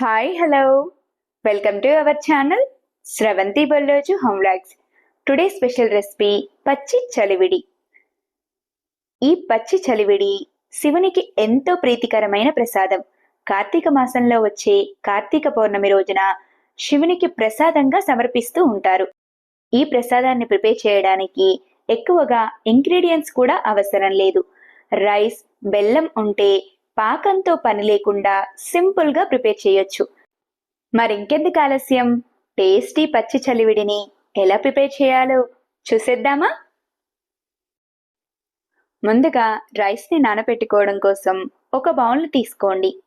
Hi hello welcome to our channel Sravanthi Balloju home logs today special recipe పచ్చి చలివిడి ఈ పచ్చి చలివిడి శివునికి ఎంతో ప్రీతికరమైన ప్రసాదం. కార్తీక మాసంలో వచ్చే కార్తీక పౌర్ణమి రోజున శివునికి ప్రసాదంగా సమర్పిస్తూ ఉంటారు. ఈ ప్రసాదాన్ని ప్రిపేర్ చేయడానికి ఎక్కువగా ఇంగ్రీడియంట్స్ కూడా అవసరం లేదు. రైస్ బెల్లం ఉంటే పాకంతో పని లేకుండా సింపుల్గా ప్రిపేర్ చేయొచ్చు. మరింకెందుకు ఆలస్యం? టేస్టీ పచ్చి చలివిడిని ఎలా ప్రిపేర్ చేయాలో చూసేద్దామా? ముందుగా రైస్ని నానబెట్టుకోవడం కోసం ఒక బౌల్ తీసుకోండి.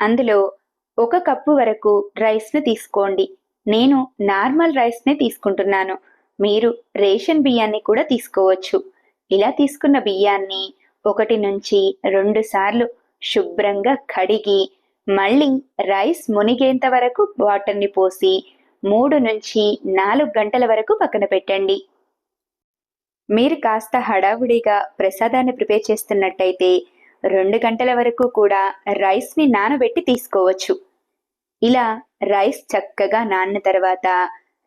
అందులో ఒక కప్పు వరకు రైస్ని తీసుకోండి. నేను నార్మల్ రైస్ని తీసుకుంటున్నాను. మీరు రేషన్ బియ్యాన్ని కూడా తీసుకోవచ్చు. ఇలా తీసుకున్న బియ్యాన్ని ఒకటి నుంచి రెండు సార్లు శుభ్రంగా కడిగి మళ్ళీ రైస్ మునిగేంత వరకు వాటర్ని పోసి మూడు నుంచి నాలుగు గంటల వరకు పక్కన పెట్టండి. మీరు కాస్త హడావుడిగా ప్రసాదాన్ని ప్రిపేర్ చేస్తున్నట్టయితే రెండు గంటల వరకు కూడా రైస్ని నానబెట్టి తీసుకోవచ్చు. ఇలా రైస్ చక్కగా నానిన తర్వాత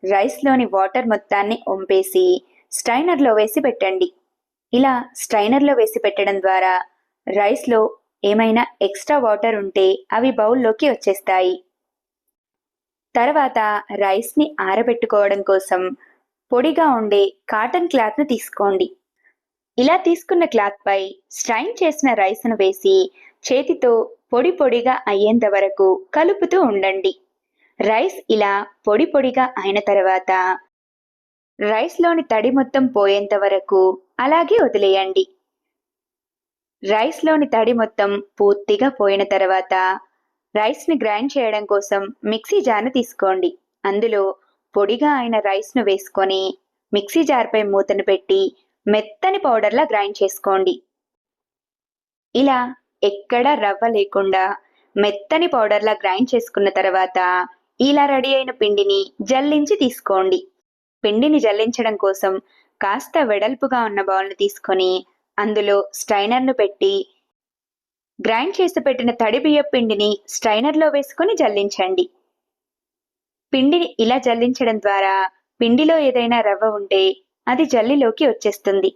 రైస్లోని వాటర్ మొత్తాన్ని ఒంపేసి స్ట్రైనర్లో వేసి పెట్టండి. ఇలా స్ట్రైనర్లో వేసి పెట్టడం ద్వారా రైస్లో ఏమైనా ఎక్స్ట్రా వాటర్ ఉంటే అవి బౌల్లోకి వచ్చేస్తాయి. తర్వాత రైస్ని ఆరబెట్టుకోవడం కోసం పొడిగా ఉండే కాటన్ క్లాత్ను తీసుకోండి. ఇలా తీసుకున్న క్లాత్పై స్ట్రైన్ చేసిన రైస్ను వేసి చేతితో పొడి పొడిగా అయ్యేంత వరకు కలుపుతూ ఉండండి. రైస్ ఇలా పొడి పొడిగా అయిన తర్వాత రైస్లోని తడి మొత్తం పోయేంత వరకు అలాగే వదిలేయండి. రైస్లోని తడి మొత్తం పూర్తిగా పోయిన తర్వాత రైస్ని గ్రైండ్ చేయడం కోసం మిక్సీ జార్ను తీసుకోండి. అందులో పొడిగా అయిన రైస్ను వేసుకొని మిక్సీ జార్పై మూతను పెట్టి మెత్తని పౌడర్లా గ్రైండ్ చేసుకోండి. ఇలా ఎక్కడా రవ్వ లేకుండా మెత్తని పౌడర్లా గ్రైండ్ చేసుకున్న తర్వాత ఇలా రెడీ అయిన పిండిని జల్లించి తీసుకోండి. పిండిని జల్లించడం కోసం కాస్త వెడల్పుగా ఉన్న బౌల్ని తీసుకొని అందులో స్ట్రైనర్ను పెట్టి గ్రైండ్ చేసి పెట్టిన తడి బియ్య పిండిని స్ట్రైనర్లో వేసుకొని జల్లించండి. పిండిని ఇలా జల్లించడం ద్వారా పిండిలో ఏదైనా రవ్వ ఉంటే అది జల్లిలోకి వచ్చేస్తుంది.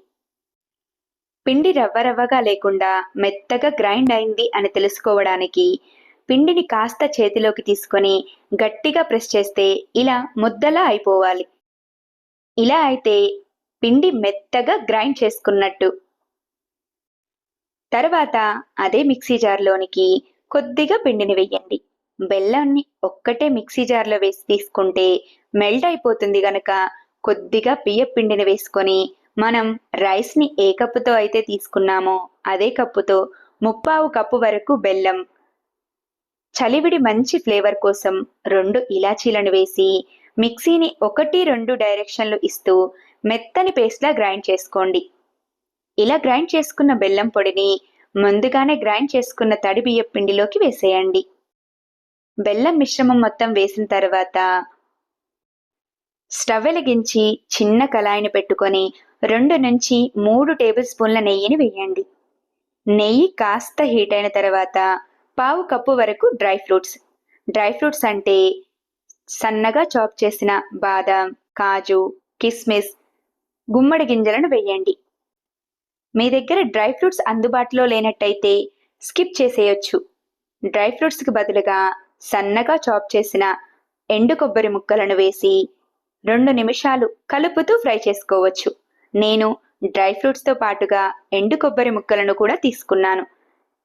పిండి రవ్వ రవ్వగా లేకుండా మెత్తగా గ్రైండ్ అయింది అని తెలుసుకోవడానికి పిండిని కాస్త చేతిలోకి తీసుకొని గట్టిగా ప్రెస్ చేస్తే ఇలా ముద్దలా అయిపోవాలి. ఇలా అయితే పిండి మెత్తగా గ్రైండ్ చేసుకున్నట్టు. తర్వాత అదే మిక్సీ జార్లోనికి కొద్దిగా పిండిని వెయ్యండి. బెల్లాన్ని ఒక్కటే మిక్సీ జార్లో వేసి తీసుకుంటే మెల్ట్ అయిపోతుంది గనక కొద్దిగా బియ్య పిండిని వేసుకొని మనం రైస్ని ఏ కప్పుతో అయితే తీసుకున్నామో అదే కప్పుతో ముప్పావు కప్పు వరకు బెల్లం చలివిడి మంచి ఫ్లేవర్ కోసం రెండు ఇలాచీలను వేసి మిక్సీని ఒకటి రెండు డైరెక్షన్లు ఇస్తూ మెత్తని పేస్ట్లా గ్రైండ్ చేసుకోండి. ఇలా గ్రైండ్ చేసుకున్న బెల్లం పొడిని ముందుగానే గ్రైండ్ చేసుకున్న తడి బియ్యం పిండిలోకి వేసేయండి. బెల్లం మిశ్రమం మొత్తం వేసిన తర్వాత స్టవ్ వెలిగించి చిన్న కళాయిని పెట్టుకొని రెండు నుంచి మూడు టేబుల్ స్పూన్ల నెయ్యిని వేయండి. నెయ్యి కాస్త హీట్ అయిన తర్వాత పావు కప్పు వరకు డ్రై ఫ్రూట్స్. డ్రై ఫ్రూట్స్ అంటే సన్నగా చాప్ చేసిన బాదం కాజు కిస్మిస్ గుమ్మడి గింజలను వేయండి. మీ దగ్గర డ్రై ఫ్రూట్స్ అందుబాటులో లేనట్టయితే స్కిప్ చేసేయొచ్చు. డ్రై ఫ్రూట్స్కి బదులుగా సన్నగా చాప్ చేసిన ఎండు కొబ్బరి ముక్కలను వేసి రెండు నిమిషాలు కలుపుతూ ఫ్రై చేసుకోవచ్చు. నేను డ్రై ఫ్రూట్స్తో పాటుగా ఎండు కొబ్బరి ముక్కలను కూడా తీసుకున్నాను.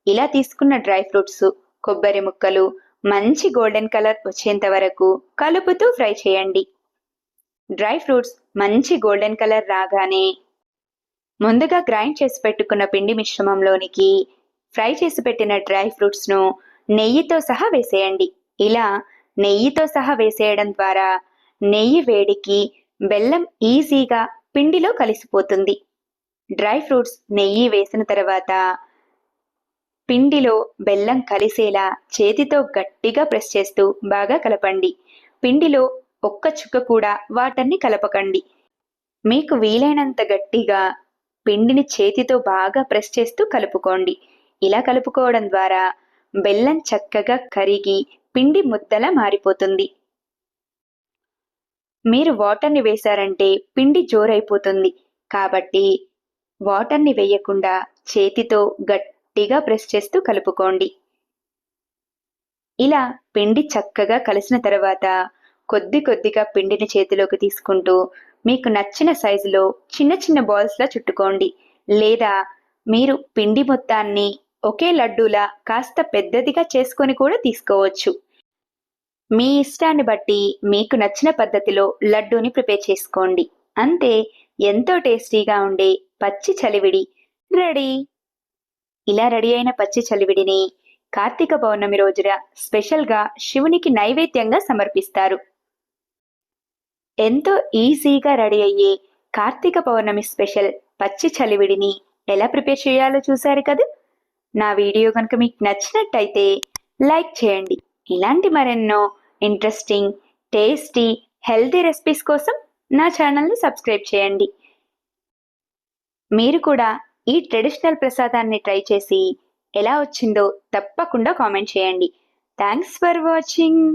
ఇలా తీసుకున్న డ్రై ఫ్రూట్స్ కొబ్బరి ముక్కలు మంచి గోల్డెన్ కలర్ వచ్చేంత వరకు కలుపుతూ ఫ్రై చేయండి. డ్రై ఫ్రూట్స్ మంచి గోల్డెన్ కలర్ రాగానే ముందుగా గ్రైండ్ చేసి పెట్టుకున్న పిండి మిశ్రమంలోనికి ఫ్రై చేసి పెట్టిన డ్రై ఫ్రూట్స్ను నెయ్యితో సహా వేసేయండి. ఇలా నెయ్యితో సహా వేసేయడం ద్వారా నెయ్యి వేడికి బెల్లం ఈజీగా పిండిలో కలిసిపోతుంది. డ్రై ఫ్రూట్స్ నెయ్యి వేసిన తర్వాత పిండిలో బెల్లం కలిసేలా చేతితో గట్టిగా ప్రెస్ చేస్తూ బాగా కలపండి. పిండిలో ఒక్క చుక్క కూడా వాటన్ని కలపకండి. మీకు వీలైనంత గట్టిగా పిండిని చేతితో బాగా ప్రెస్ చేస్తూ కలుపుకోండి. ఇలా కలుపుకోవడం ద్వారా బెల్లం చక్కగా కరిగి పిండి ముద్దలా మారిపోతుంది. మీరు వాటర్ని వేశారంటే పిండి జోరైపోతుంది. కాబట్టి వాటర్ని వేయకుండా చేతితో గట్టిగా ప్రెస్ చేస్తూ కలుపుకోండి. ఇలా పిండి చక్కగా కలిసిన తర్వాత కొద్ది కొద్దిగా పిండిని చేతిలోకి తీసుకుంటూ మీకు నచ్చిన సైజులో చిన్న చిన్న బాల్స్లా చుట్టుకోండి. లేదా మీరు పిండి మొత్తాన్ని ఒకే లడ్డూలా కాస్త పెద్దదిగా చేసుకొని కూడా తీసుకోవచ్చు. మీ ఇష్టాన్ని బట్టి మీకు నచ్చిన పద్ధతిలో లడ్డూని ప్రిపేర్ చేసుకోండి. అంతే ఎంతో టేస్టీగా ఉండే పచ్చి చలివిడి రెడీ. ఇలా రెడీ అయిన పచ్చి చలివిడిని కార్తీక పౌర్ణమి రోజున స్పెషల్గా శివునికి నైవేద్యంగా సమర్పిస్తారు. ఎంతో ఈజీగా రెడీ అయ్యే కార్తీక పౌర్ణమి స్పెషల్ పచ్చి చలివిడిని ఎలా ప్రిపేర్ చేయాలో చూశారు కదా? నా వీడియో కనుక మీకు నచ్చినట్టయితే లైక్ చేయండి. ఇలాంటి మరెన్నో ఇంట్రెస్టింగ్ టేస్టీ హెల్తీ రెసిపీస్ కోసం నా ఛానల్ని సబ్స్క్రైబ్ చేయండి. మీరు కూడా ఈ ట్రెడిషనల్ ప్రసాదాన్ని ట్రై చేసి ఎలా వచ్చిందో తప్పకుండా కామెంట్ చేయండి. Thanks for watching.